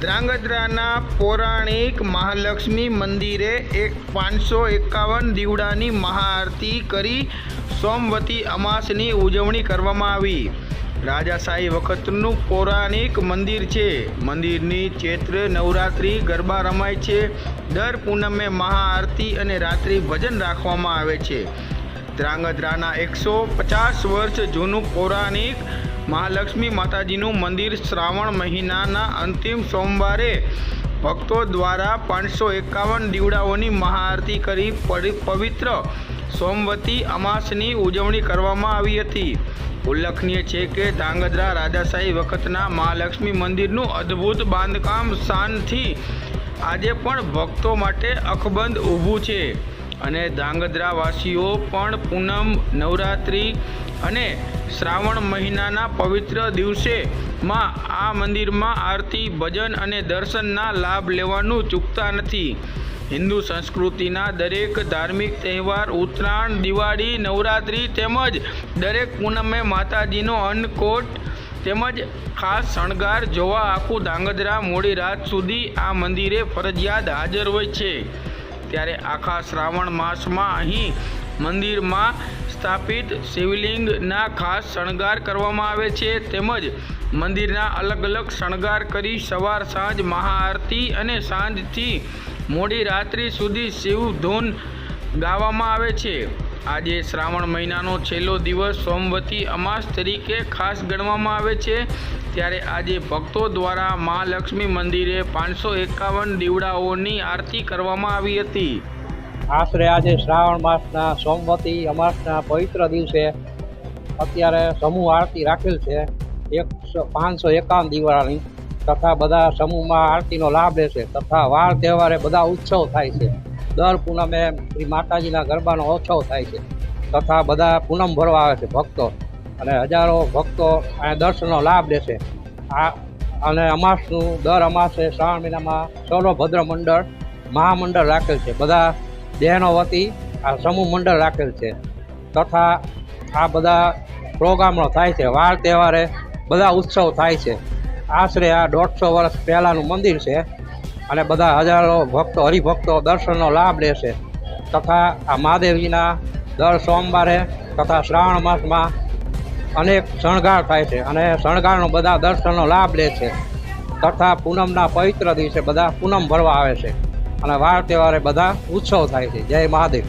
ધ્રાંગધ્રાના પૌરાણિક મહાલક્ષ્મી મંદિરે એક પાંચસો એકાવન દીવડાની મહાઆરતી કરી સોમવતી અમાસની ઉજવણી કરવામાં આવી. રાજાશાહી વખતનું પૌરાણિક મંદિર છે. મંદિરની ચૈત્ર નવરાત્રિ ગરબા રમાય છે. દર પૂનમે મહાઆરતી અને રાત્રિ ભજન રાખવામાં આવે છે. ધ્રાંગધ્રાના એકસો પચાસ વર્ષ જૂનું પૌરાણિક મહાલક્ષ્મી માતાજીનું મંદિર શ્રાવણ મહિનાના અંતિમ સોમવારે ભક્તો દ્વારા પાંચસો એકાવન દીવડાઓની મહાઆરતી કરી પવિ- પવિત્ર સોમવતી અમાસની ઉજવણી કરવામાં આવી હતી. ઉલ્લેખનીય છે કે ધાંગધ્રા રાજાશાહી વખતના મહાલક્ષ્મી મંદિરનું અદ્ભુત બાંધકામ શાનથી આજે પણ ભક્તો માટે અકબંધ ઊભું છે. અને ધાંગધ્રાવાસીઓ પણ પૂનમ નવરાત્રિ અને શ્રાવણ મહિનાના પવિત્ર દિવસેમાં આ મંદિરમાં આરતી, ભજન અને દર્શનના લાભ લેવાનું ચૂકતા નથી. હિન્દુ સંસ્કૃતિના દરેક ધાર્મિક તહેવાર, ઉત્તરાયણ, દિવાળી, નવરાત્રિ તેમજ દરેક પૂનમે માતાજીનો અન્નકોટ તેમજ ખાસ શણગાર જોવા આખું ધાંગધ્રા મોડી રાત સુધી આ મંદિરે ફરજિયાત હાજર હોય છે. ત્યારે આખા શ્રાવણ માસમાં અહીં મંદિરમાં સ્થાપિત શિવલિંગના ખાસ શણગાર કરવામાં આવે છે. તેમજ મંદિરના અલગ અલગ શણગાર કરી સવાર સાંજ મહાઆરતી અને સાંજથી મોડી રાત્રિ સુધી શિવ ધૂન ગાવામાં આવે છે. આજે શ્રાવણ મહિનાનો છેલ્લો દિવસ સોમવતી અમાસ તરીકે ખાસ ગણવામાં આવે છે. ત્યારે આજે ભક્તો દ્વારા મહાલક્ષ્મી મંદિરે પાંચસો એકાવન દીવડાઓની આરતી કરવામાં આવી હતી. આશરે આજે શ્રાવણ માસના સોમવતી અમાસના પવિત્ર દિવસે અત્યારે સમૂહ આરતી રાખેલ છે. એકસો પાંચસો એકાવન દીવડાની તથા બધા સમૂહમાં આરતીનો લાભ લેશે. તથા વાર તહેવારે બધા ઉત્સવ થાય છે. દર પૂનમે શ્રી માતાજીના ગરબાનો ઉત્સવ થાય છે. તથા બધા પૂનમ ભરવા આવે છે ભક્તો. અને હજારો ભક્તો આ દર્શનનો લાભ લેશે આ, અને અમાસનું દર અમાસે શ્રાવણ મહિનામાં સૌરભદ્ર મંડળ મહામંડળ રાખેલ છે. બધા બહેનો વતી આ સમૂહ મંડળ રાખેલ છે. તથા આ બધા પ્રોગ્રામો થાય છે. વાર તહેવારે બધા ઉત્સવ થાય છે. આશરે આ દોઢસો વર્ષ પહેલાંનું મંદિર છે. અને બધા હજારો ભક્તો, હરિભક્તો દર્શનનો લાભ લેશે તથા આ મહાદેવજીના દર સોમવારે તથા શ્રાવણ માસમાં અનેક શણગાર થાય છે અને શણગારનો બધા દર્શનનો લાભ લે છે. તથા પૂનમના પવિત્ર દિવસે બધા પૂનમ ભરવા આવે છે. અને વાર તહેવારે બધા ઉત્સવ થાય છે. જય મહાદેવ.